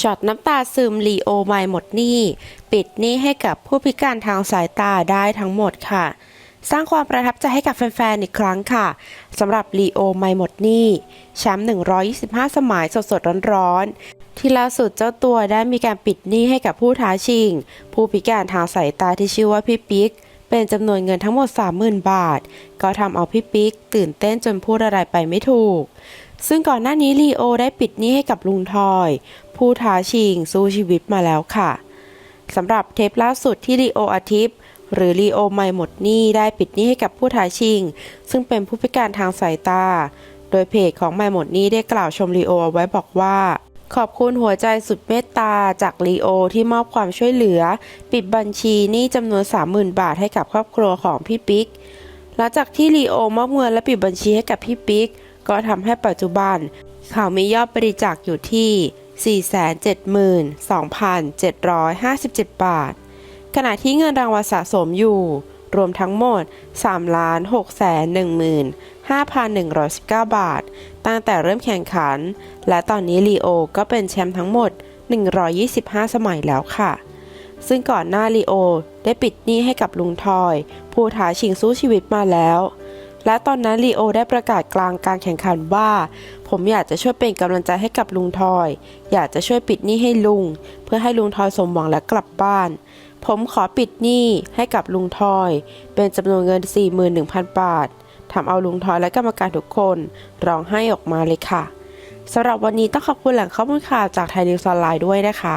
ช็อตน้ำตาซึมลีโอไม่หมดหนี้ ปิดหนี้ให้กับผู้พิการทางสายตาได้ทั้งหมดค่ะ สร้างความประทับใจให้กับแฟนๆ อีกครั้งค่ะสำหรับลีโอไม่หมดหนี้แชมป์125 สมัยสดๆ ร้อนๆ ที่ล่าสุดเจ้าตัวได้มีการปิดหนี้ให้กับผู้ท้าชิง ผู้พิการทางสายตาที่ชื่อว่าพี่ปิ๊กเป็นจำนวนเงินทั้งหมด 30,000 บาท ก็ทำเอาพี่ปิ๊กตื่นเต้นจนพูดอะไรไปไม่ถูก ซึ่งก่อนหน้านี้ลีโอได้ปิดหนี้ให้กับลุงทอย ผู้ท้าชิงสู้ชีวิตมาแล้วค่ะสำหรับเทปล่าสุดที่ลีโออาทิตย์หรือลีโอไม่หมดหนี้ได้ปิดหนี้ให้กับผู้ท้าชิง ซึ่งเป็นผู้พิการทางสายตา โดยเพจของไม่หมดหนี้ได้กล่าวชมลีโอเอาไว้บอกว่า ขอบคุณหัวใจสุดเมตตาจากลีโอที่มอบความช่วยเหลือ ปิดบัญชีหนี้จำนวน 30,000 บาทให้กับครอบครัวของพี่ปิ๊กหลังจากที่ลีโอมอบเงินและปิดบัญชีให้กับพี่ปิ๊กก็ทำให้ปัจจุบันเขามียอดบริจาคอยู่ที่ 472,757 บาท ขณะที่เงินรางวัลสะสมอยู่ รวมทั้งหมด 3 6 1 5,119 บาท ตั้งแต่เริ่มแข่งขัน และตอนนี้ลีโอก็เป็นแชมป์ทั้งหมด 125 สมัยแล้วค่ะ ซึ่งก่อนหน้าลีโอได้ปิดหนี้ให้กับลุงทอย ผู้ท้าชิงสู้ชีวิตมาแล้ว และตอนนั้นลีโอได้ประกาศกลางการแข่งขันว่า ผมอยากจะช่วยเป็นกำลังใจให้กับลุงทอย อยากจะช่วยปิดหนี้ให้ลุง เพื่อให้ลุงทอยสมหวังและกลับบ้าน ผมขอปิดหนี้ให้กับลุงทอย เป็นจำนวนเงิน 41,000 บาททำเอาลุงทอยและกรรมการทุกคนร้องไห้ออกมาเลยค่ะสำหรับวันนี้ต้องขอบคุณแหล่งข้อมูลข่าวจากไทยนิวส์ออนไลน์ด้วยนะคะ